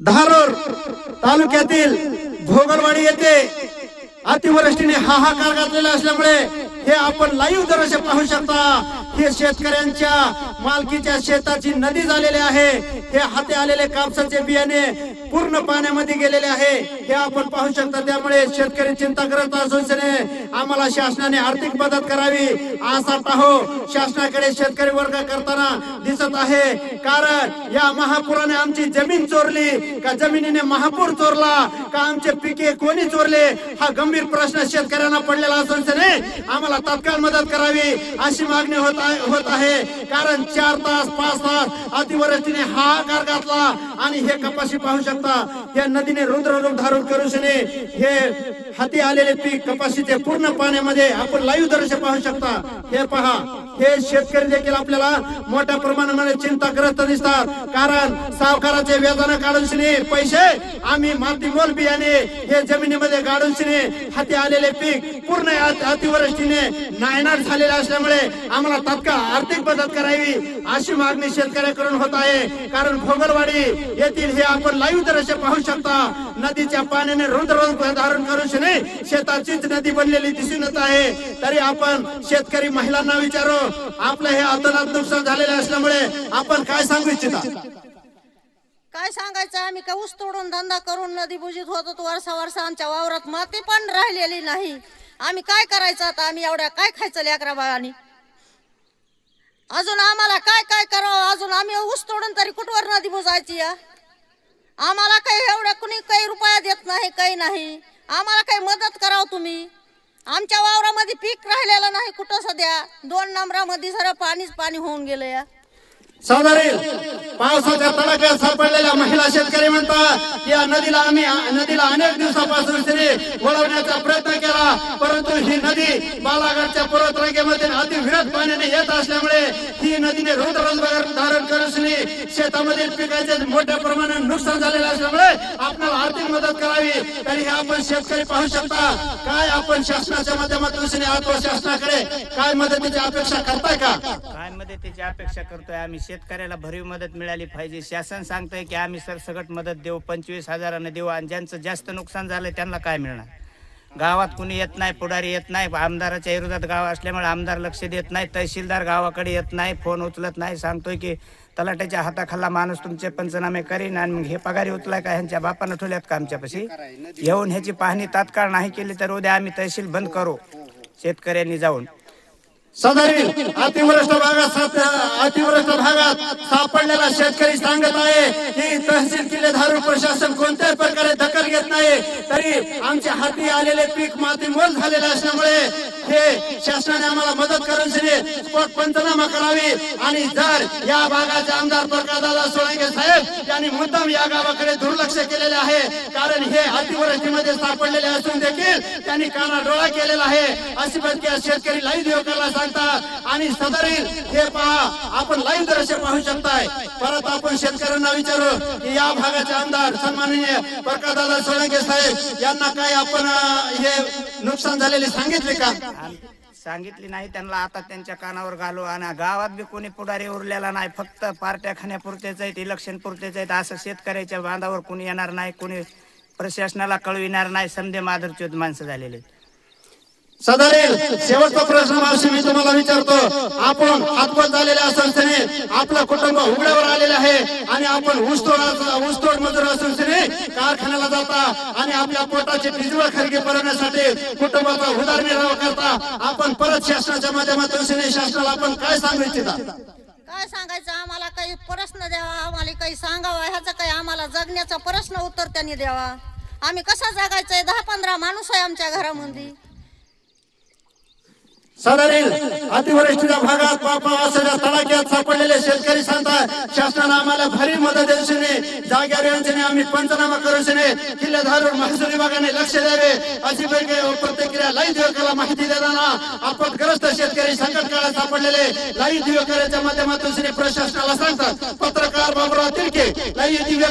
धारूर तालुक्यातील भोगरवाडी येथे अतिवृष्टीने हाहाकार घातलेला असल्यामुळे हे आपण लाईव्ह दृश्य पाहू शकता. हे शेतकऱ्यांच्या मालकीच्या शेताची नदी झालेली आहे. हे हाते आलेले कापसाचे बियाणे पूर्ण पाण्यामध्ये गेलेले आहे. हे आपण पाहू शकता. त्यामुळे शेतकरी चिंताग्रस्त असून आम्हाला शासनाने आर्थिक मदत करावी असा टाहो शासनाकडे शेतकरी वर्ग करताना दिसत आहे. कारण या महापुराने आमची जमीन चोरली का जमिनीने महापूर चोरला का आमचे पिके कोणी चोरले? हा गंभीर प्रश्न शेतकऱ्यांना पडलेला असून आम्हाला आम्हाला तत्काळ मदत करावी अशी मागणी होत आहे होत आहे. कारण चार तास पाच तास अतिवृष्टीने हाहाकार घातला आणि हे कपाशी पाहू शकता या नदीने रुद्र रूप धारण करू शने हे हाती आलेले पीक कपाशीचे पूर्ण पाण्यामध्ये आपण लाईव्ह दृश्य पाहू शकता. हे पहा हे शेतकरी देखील आपल्याला मोठ्या प्रमाणामध्ये चिंताग्रस्त दिसतात. कारण सावकाराचे व्याजानं काढून शिने पैसे आम्ही माती मोल बियाणे हे जमिनीमध्ये गाडून शिने हाती आलेले पीक पूर्ण अतिवृष्टीने नायनाट झालेला असल्यामुळे आम्हाला तात्काळ आर्थिक मदत करावी अशी मागणी शेतकऱ्याकडून होत आहे. कारण भोगरवाडी येथील हे आपण लाईव्ह दृश्य पाहू शकता. नदीच्या पाण्याने रुद्र रूप धारण करून शिने शेताचीच नदी बनलेली दिसून येत आहे. तरी आपण शेतकरी महिलांना विचारू आपलं हे अतोनात नुकसान झालेले असल्यामुळे आपण काय सांगू इच्छिता? काय सांगायचं? आम्ही का ऊस तोडून धंदा करून नदी बुजीत होत होतो वर्षा वर्षा आमच्या वावरात माती पण राहिलेली नाही. आम्ही काय करायचं आता? आम्ही एवढ्या काय खायचं लेकरा बाळाने? अजून आम्हाला काय काय करावं? अजून आम्ही ऊस तोडून तरी कुठवर नदी बुजायची या? आम्हाला काही एवढ्या कुणी काही रुपया देत नाही काही नाही. आम्हाला काही मदत करावं तुम्ही? आमच्या वावरामध्ये पीक राहिलेलं नाही कुठं सध्या? दोन नंबरामध्ये सर पाणीच पाणी होऊन गेलं या? साधारण पावसाच्या तडाख्यात सापडलेल्या महिला शेतकरी म्हणतात या नदीला आम्ही नदीला अनेक दिवसापासून श्री वळवण्याचा प्रयत्न केला परंतु ही नदी बालाघाटच्या पर्वतरांगेमध्ये अतिविरत पाण्याने येत असल्यामुळे ही नदीने रुद्र धारण करून श्री शेतामधील पिकाचे मोठ्या प्रमाणात नुकसान झालेले असल्यामुळे आपल्याला आर्थिक मदत करावी. तरी हे आपण शेतकरी पाहू शकता. काय आपण शासनाच्या माध्यमातून श्री अथवा शासनाकडे काय मदतीची अपेक्षा करताय का? मदतीची अपेक्षा करतोय. आम्ही शेतकऱ्याला भरीव मदत मिळाली पाहिजे. शासन सांगतंय की आम्ही सरसकट मदत देऊ पंचवीस हजारानं देऊ आणि ज्यांचं जास्त नुकसान झालंय त्यांना काय मिळणार? गावात कुणी येत नाही पुढारी येत नाही आमदाराच्या विरोधात गाव असल्यामुळे आमदार लक्ष देत नाही तहसीलदार गावाकडे येत नाही फोन उचलत नाही सांगतोय की तलाट्याच्या हाताखाला माणूस तुमचे पंचनामे करीन आणि मग हे पगारी उचलाय का? ह्यांच्या बापानं ठेवल्यात का आमच्यापाशी? येऊन ह्याची पाहणी तात्काळ नाही केली तर उद्या आम्ही तहसील बंद करू शेतकऱ्यांनी जाऊन. सदरील अतिवृष्ट भागात अतिवृष्ट भागात सापडलेला शेतकरी सांगत आहे की तहसील किल्लेधारू प्रशासन कोणत्याही प्रकारे दखल घेत नाही. तरी आमच्या हाती आलेले पीक माती मोल झालेले असल्यामुळे हे शासनाने आम्हाला मदत करून स्पॉट पंचनामा करावी. आणि जर या भागाचे आमदार प्रकाशदादा सोळंके साहेब यांनी मुद्दाम या गावाकडे दुर्लक्ष केलेले आहे कारण हे अतिवृष्टीमध्ये सापडलेले असून देखील त्यांनी काना डोळा केलेला आहे. अशी प्रतिक्रिया शेतकरी लाईव्ह करायला सांगतात. आणि सदरील हे पहा आपण लाईव्ह दृश्य पाहू शकताय. परत आपण शेतकऱ्यांना विचारू की या भागाचे आमदार सन्माननीय प्रकाशदादा सोळंके साहेब यांना काय आपण हे नुकसान झालेले सांगितले का? सांगितली नाही त्यांना आता त्यांच्या कानावर घालू. आणि गावात बी कोणी पुढारी उरलेला नाही फक्त पार्ट्या खाण्यापुरतेच आहेत इलेक्शन पुरतेच आहेत. असं शेतकऱ्याच्या बांधावर कोणी येणार नाही कोणी प्रशासनाला कळविणार नाही. समधे माधुरचोद माणसं झालेले सदरील शेवटचा प्रश्न मावशी मी तुम्हाला विचारतो. आपण हातपत झालेल्या संस्थेने आपलं कुटुंब उघड्यावर आलेले आहे आणि आपण ऊसतोड ऊसतोड मजूर संस्थेने कारखान्याला जाता आणि आपल्या पोटाची डिजिटल खरेदी करण्यासाठी कुटुंबाचा उदारनिर्वाह करता. आपण परत शासनाच्या माध्यमातून शासनाला आपण काय सांगू इच्छिता? काय सांगायचं? आम्हाला काही प्रश्न द्यावा आम्हाला काही सांगावा. ह्याचा काही आम्हाला जगण्याचा प्रश्न उत्तर त्यांनी द्यावा. आम्ही कसा जगायचंय? दहा पंधरा माणूस आहे आमच्या घरामध्ये. सदरील अतिवृष्टीच्या भागात पावसाच्या तडाख्यात सापडलेले शेतकरी सांगतात शासनानं आम्हाला भारी मदत देऊशने जाग्यावर येऊनशने आम्ही पंचनामा करूशने किल्ले महसूल विभागाने लक्ष द्यावे. अशी प्रतिक्रिया लाईव्ह दिवकाला माहिती देताना आपत्ग्रस्त शेतकरी संकट काळात सापडलेले लाईव्ह दिवकाराच्या माध्यमातून श्री प्रशासनाला सांगतात. पत्रकार बाबुराव तिरके लाईव्ह दिव्य